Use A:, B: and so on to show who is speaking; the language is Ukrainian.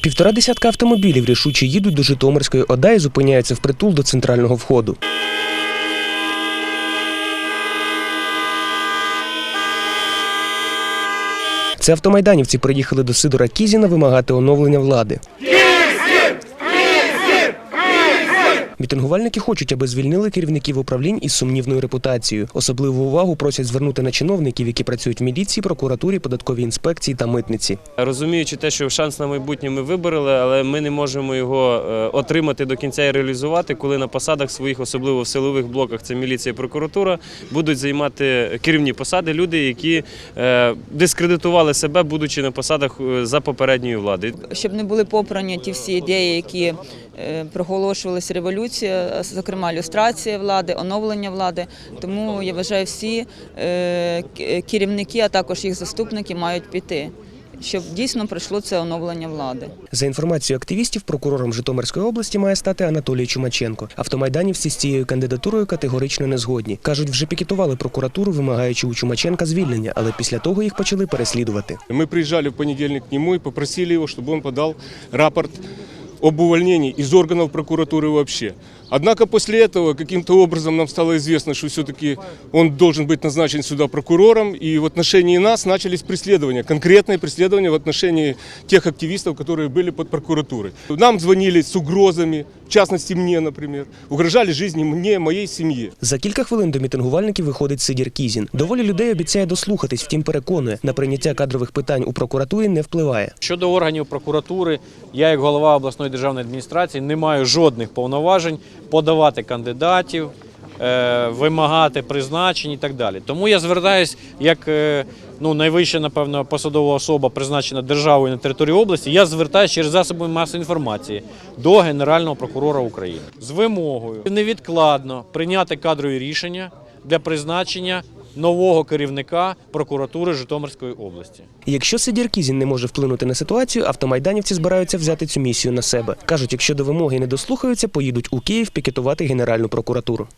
A: Півтора десятка автомобілів рішуче їдуть до Житомирської ОДА і зупиняються притул до центрального входу. Це автомайданівці приїхали до Сидора Кізіна вимагати оновлення влади. Мітингувальники хочуть, аби звільнили керівників управлінь із сумнівною репутацією. Особливу увагу просять звернути на чиновників, які працюють в міліції, прокуратурі, податковій інспекції та митниці.
B: Розуміючи те, що шанс на майбутнє ми вибороли, але ми не можемо його е, отримати до кінця і реалізувати, коли на посадах своїх, особливо в силових блоках, це міліція і прокуратура, будуть займати керівні посади люди, які е, дискредитували себе, будучи на посадах е, за попередньої влади.
C: щоб не були попрані ті всі ідеї, які проголошувалися революція, зокрема люстрація влади, оновлення влади. Тому я вважаю, всі е, керівники, а також їх заступники мають піти, щоб дійсно пройшло це оновлення влади.
A: За інформацією активістів, прокурором Житомирської області має стати Анатолій Чумаченко. Автомайданівці з цією кандидатурою категорично не згодні. Кажуть, вже пікетували прокуратуру, вимагаючи у Чумаченка звільнення, але після того їх почали переслідувати.
D: Мы приезжали в понедельник к нему и попросили его, чтобы он подал рапорт об увольнении из органов прокуратуры вообще. Однако после этого каким-то образом нам стало известно, что все-таки он должен быть назначен сюда прокурором, и в отношении нас начались преследования, конкретные преследования в отношении тех активистов, которые были под прокуратурой. Нам звонили с угрозами, в частності мені, наприклад, угрожали житті мені, моїй сім'ї.
A: За кілька хвилин до мітингувальників виходить Сидір Кізін. Доволі людей обіцяє дослухатись, втім переконує, на прийняття кадрових питань у прокуратурі не впливає.
E: Щодо органів прокуратури, я як голова обласної державної адміністрації не маю жодних повноважень подавати кандидатів, вимагати призначень і так далі. Тому я звертаюсь як е, ну, найвища, напевно, посадова особа, призначена державою на території області. Я звертаюся через засоби масової інформації до Генерального прокурора України з вимогою невідкладно прийняти кадрові рішення для призначення нового керівника прокуратури Житомирської області.
A: Якщо Сидір Кізін не може вплинути на ситуацію, автомайданівці збираються взяти цю місію на себе. кажуть, якщо до вимоги не дослухаються, поїдуть у Київ пікетувати Генеральну прокуратуру.